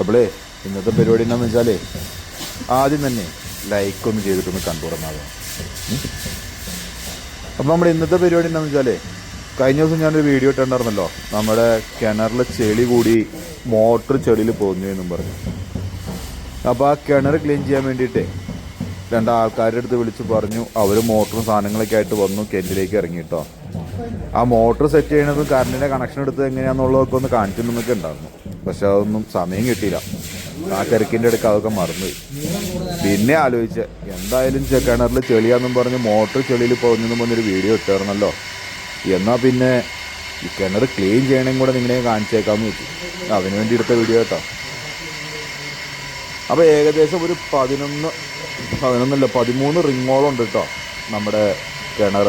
അപ്പോളേ ഇന്നത്തെ പരിപാടി എന്താണെന്ന് വെച്ചാലേ ആദ്യം തന്നെ ലൈക്ക് ഒന്ന് ചെയ്തിട്ടൊന്ന് കണ്ടുറന്നാകാം അപ്പോൾ നമ്മുടെ ഇന്നത്തെ പരിപാടി എന്താണെന്ന് വെച്ചാലേ കഴിഞ്ഞ ദിവസം ഞാനൊരു വീഡിയോ ഇട്ടുണ്ടായിരുന്നല്ലോ നമ്മുടെ കിണറിലെ ചെളി കൂടി മോട്ടർ ചെളിയിൽ പോകുന്നു എന്നും പറഞ്ഞു. അപ്പോൾ ആ കിണർ ക്ലീൻ ചെയ്യാൻ വേണ്ടിയിട്ടേ രണ്ട് ആൾക്കാരുടെ അടുത്ത് വിളിച്ച് പറഞ്ഞു അവർ മോട്ടറും സാധനങ്ങളൊക്കെ ആയിട്ട് വന്നു കെന്റിലേക്ക് ഇറങ്ങിയിട്ടോ ആ മോട്ടർ സെറ്റ് ചെയ്യണതും കറണ്ടിന്റെ കണക്ഷൻ എടുത്തത് എങ്ങനെയാണെന്നുള്ളതൊക്കെ ഒന്ന് കാണിച്ചിട്ടുണ്ടെന്നൊക്കെ ഉണ്ടായിരുന്നു. പക്ഷെ അതൊന്നും സമയം കിട്ടിയില്ല. ആ തിരക്കിന്റെ അടുക്ക അതൊക്കെ മറന്നു പിന്നെ ആലോചിച്ച് എന്തായാലും കിണറിൽ ചെളിയാന്നും പറഞ്ഞ് മോട്ടർ ചെളിയിൽ പോകുന്നെന്നും പറഞ്ഞൊരു വീഡിയോ ഇട്ടായിരുന്നല്ലോ എന്നാൽ പിന്നെ ഈ കിണർ ക്ലീൻ ചെയ്യണേം കൂടെ നിങ്ങളെ കാണിച്ചേക്കാമെന്ന് വെച്ചു. അതിനു വേണ്ടി എടുത്ത വീഡിയോ കേട്ടോ. അപ്പോൾ ഏകദേശം ഒരു പതിനൊന്ന് പതിനൊന്നല്ല പതിമൂന്ന് റിങ്ങോളം ഉണ്ട് കേട്ടോ നമ്മുടെ കിണർ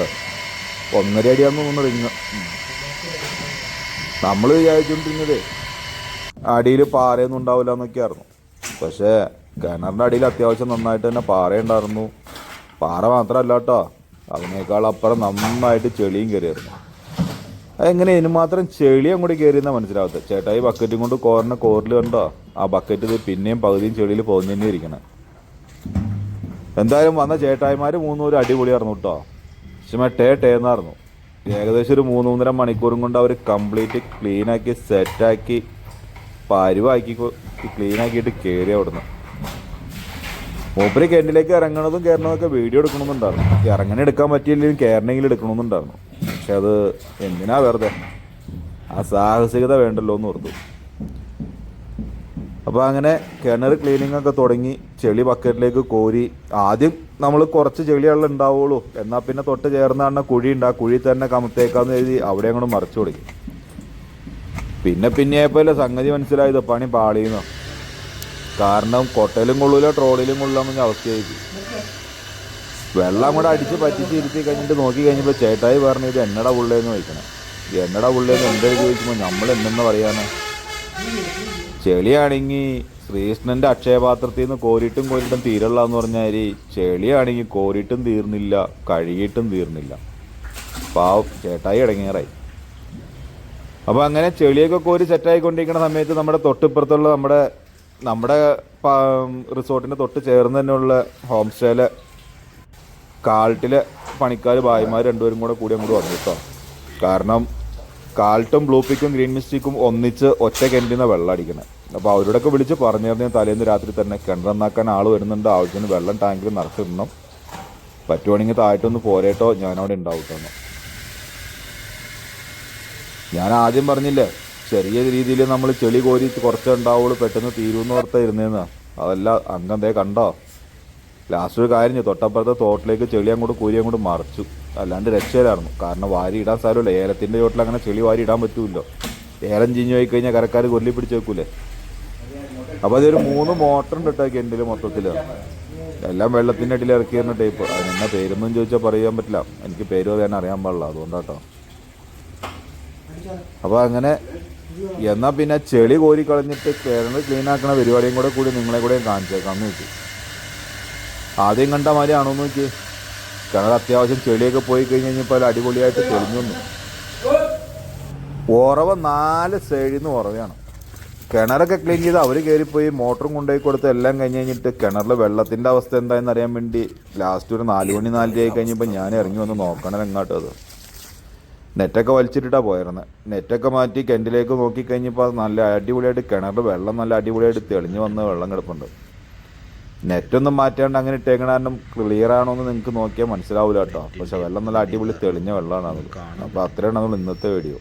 ഒന്നര അടിയാന്ന് മൂന്ന് റിങ് നമ്മൾ വിചാരിച്ചുകൊണ്ടിരുന്നത് അടിയിൽ പാറയൊന്നും ഉണ്ടാവില്ല എന്നൊക്കെയായിരുന്നു. പക്ഷേ കിണറിന്റെ അടിയിൽ അത്യാവശ്യം നന്നായിട്ട് തന്നെ പാറയുണ്ടായിരുന്നു. പാറ മാത്രമല്ല കേട്ടോ അതിനേക്കാൾ അപ്പുറം നന്നായിട്ട് ചെളിയും കയറിയായിരുന്നു. അതെങ്ങനെ ഇതിന് മാത്രം ചെളി അങ്ങോട്ട് കയറിയെന്നാ ചേട്ടാ ചേട്ടായി ബക്കറ്റും കൊണ്ട് കോറിന് കോറിൽ കണ്ടോ? ആ ബക്കറ്റ് പിന്നെയും പകുതിയും ചെളിയിൽ പോകുന്നു തന്നെ ഇരിക്കണേ. എന്തായാലും വന്ന ചേട്ടായിമാർ മൂന്നൂര് അടിപൊളിയായിരുന്നു കേട്ടോ. പക്ഷേ ടേ ടേന്നായിരുന്നു. ഏകദേശം ഒരു മൂന്ന് മൂന്നര മണിക്കൂറും കൊണ്ട് അവർ കംപ്ലീറ്റ് ക്ലീനാക്കി സെറ്റാക്കി പരുവാക്കി ക്ലീനാക്കിയിട്ട് കയറി അവിടുന്ന്. മൂപ്പര് കിണറ്റിലേക്ക് ഇറങ്ങണതും കയറണതൊക്കെ വീഡിയോ എടുക്കണമെന്നുണ്ടായിരുന്നു. ഇറങ്ങണ എടുക്കാൻ പറ്റിയില്ലെങ്കിലും കയറണമെങ്കിലും എടുക്കണമെന്നുണ്ടായിരുന്നു. പക്ഷെ അത് എന്തിനാ വെറുതെ? ആ സാഹസികത വേണ്ടല്ലോ എന്ന് ഓർത്തു. അപ്പോൾ അങ്ങനെ കിണർ ക്ലീനിങ് ഒക്കെ തുടങ്ങി ചെളി ബക്കറ്റിലേക്ക് കോരി ആദ്യം നമ്മൾ കുറച്ച് ചെളിയുള്ള ഉണ്ടാവുള്ളൂ. എന്നാൽ പിന്നെ തൊട്ട് ചേർന്നാണ് കുഴി ഉണ്ട്. ആ കുഴി തന്നെ കമത്തേക്കാന്ന് എഴുതി അവിടെ അങ്ങോട്ട് മറിച്ചു തുടങ്ങി പിന്നെ പിന്നെ പോലെ സംഗതി മനസ്സിലായത് പണി പാളിയെന്നോ കാരണം കൊട്ടയിലും കൊള്ളൂല ട്രോളിലും കൊള്ളാമെന്ന അവസ്ഥയായി. വെള്ളം കൂടെ അടിച്ച് പറ്റിച്ച് ഇരുത്തി കഴിഞ്ഞിട്ട് നോക്കി കഴിഞ്ഞപ്പോൾ ചേട്ടായി പറഞ്ഞു ഇത് എന്നടാ പുള്ളേന്ന് ചോദിക്കണം. എന്നടാ പുള്ളേന്ന് എന്തൊരു ചോദിക്കുമ്പോൾ നമ്മൾ എന്തെന്ന് പറയാനാ? ചെളിയാണെങ്കിൽ ശ്രീകൃഷ്ണന്റെ അക്ഷയപാത്രത്തിൽ നിന്ന് കോരിട്ടും കോരിട്ടും തീരല്ല എന്ന് പറഞ്ഞാൽ ചെളിയാണെങ്കിൽ കോരിട്ടും തീർന്നില്ല കഴുകിയിട്ടും തീർന്നില്ല. പാവം ചേട്ടായി ഇടങ്ങേറായി. അപ്പോൾ അങ്ങനെ ചെളിയൊക്കെ കോരി സെറ്റായിക്കൊണ്ടിരിക്കുന്ന സമയത്ത് നമ്മുടെ തൊട്ടിപ്പുറത്തുള്ള നമ്മുടെ നമ്മുടെ റിസോർട്ടിന്റെ തൊട്ട് ചേർന്ന് തന്നെയുള്ള ഹോം സ്റ്റേയിലെ കാൾട്ടിലെ പണിക്കാർ ഭായിമാർ രണ്ടുപേരും കൂടെ കൂടി അങ്ങോട്ട് വന്നു കേട്ടോ. കാരണം കാൾട്ടും ബ്ലൂപ്പിക്കും ഗ്രീൻ മിസ്റ്റിക്കും ഒന്നിച്ച് ഒറ്റ കിണറ്റിന്ന് വെള്ളം അടിക്കണം അപ്പോൾ അവരോടൊക്കെ വിളിച്ച് പറഞ്ഞിരുന്നു തലേന്ന് രാത്രി തന്നെ കിണറന്നാക്കാൻ ആൾ വരുന്നുണ്ട് ആവശ്യത്തിന് വെള്ളം ടാങ്കിൽ നിറച്ചിടണം. പറ്റുവാണെങ്കിൽ താഴ്ത്തൊന്ന് പോരേട്ടോ ഞാനവിടെ ഉണ്ടാവും. ഞാൻ ആദ്യം പറഞ്ഞില്ലേ ചെറിയ രീതിയിൽ നമ്മൾ ചെളി കോരി കുറച്ചേ ഉണ്ടാവുള്ളൂ പെട്ടെന്ന് തീരുമെന്ന് ഓർത്താ ഇരുന്നേന്ന്. അതല്ല അംഗം ദേ കണ്ടോ? ലാസ്റ്റ് ഒരു കാര്യം തൊട്ടപ്പുറത്തെ തോട്ടിലേക്ക് ചെളി അങ്ങോട്ട് കൂരി അങ്ങോട്ട് മറിച്ചു. അല്ലാണ്ട് രക്ഷയിലായിരുന്നു കാരണം വാരി ഇടാൻ സ്ഥലമില്ല. ഏലത്തിന്റെ ചോട്ടിൽ അങ്ങനെ ചെളി വാരി ഇടാൻ പറ്റൂല്ലോ. ഏലം ചിഞ്ഞു പോയി കഴിഞ്ഞാൽ കരക്കാർ കൊല്ലി പിടിച്ച് വെക്കൂലേ? അപ്പോൾ അതൊരു മൂന്ന് മോട്ടർ ഉണ്ട് കേട്ടോ എന്റെ മൊത്തത്തിൽ എല്ലാം വെള്ളത്തിന്റെ അടിയിൽ ഇറക്കിയിരുന്ന ടൈപ്പ്. അതിനെന്നാ പേരൊന്നും ചോദിച്ചാൽ പറയാൻ പറ്റില്ല. എനിക്ക് പേര് പറയാൻ അറിയാൻ പാടില്ല. അതുകൊണ്ടാട്ടോ. അപ്പോൾ അങ്ങനെ എന്നാൽ പിന്നെ ചെളി കോരി കളഞ്ഞിട്ട് കിണർ ക്ലീൻ ആക്കണ പരിപാടിയും കൂടെ കൂടി നിങ്ങളെ കൂടെ കാണിച്ചേക്കാന്ന് വെച്ചു ആദ്യം കണ്ട മാതിരി ആണോ എന്ന് നോക്കി. കിണർ അത്യാവശ്യം ചെളിയൊക്കെ പോയി കഴിഞ്ഞ് കഴിഞ്ഞപ്പോൾ അടിപൊളിയായിട്ട് തെളിഞ്ഞു വന്നു. നാല് സൈഡിൽ നിന്ന് ഉറവയാണ്. കിണറൊക്കെ ക്ലീൻ ചെയ്ത് അവർ കയറിപ്പോയി മോട്ടറും കൊണ്ടുപോയി കൊടുത്ത് എല്ലാം കഴിഞ്ഞ് കഴിഞ്ഞിട്ട് കിണറിൽ വെള്ളത്തിന്റെ അവസ്ഥ എന്താണെന്ന് അറിയാൻ വേണ്ടി ലാസ്റ്റ് ഒരു നാല് മണി നാലര ആയി കഴിഞ്ഞപ്പോൾ ഞാൻ ഇറങ്ങി വന്ന് നോക്കണം എങ്ങോട്ടത് നെറ്റൊക്കെ വലിച്ചിട്ടിട്ടാണ് പോയിരുന്നത് നെറ്റൊക്കെ മാറ്റി കിണറ്റിലേക്ക് നോക്കിക്കഴിഞ്ഞപ്പോൾ അത് നല്ല അടിപൊളിയായിട്ട് കിണറിൽ വെള്ളം നല്ല അടിപൊളിയായിട്ട് തെളിഞ്ഞു വന്ന് വെള്ളം കിടപ്പുണ്ട്. നെറ്റൊന്നും മാറ്റാണ്ട് അങ്ങനെ ഇട്ടേക്കണ കാരണം ക്ലിയർ ആണോ എന്ന് നിങ്ങൾക്ക് നോക്കിയാൽ മനസ്സിലാവില്ല കേട്ടോ പക്ഷെ വെള്ളം നല്ല അടിപൊളി തെളിഞ്ഞ വെള്ളമാണ് അത്. അപ്പോൾ അത്രയാണ് നമ്മൾ ഇന്നത്തെ വീഡിയോ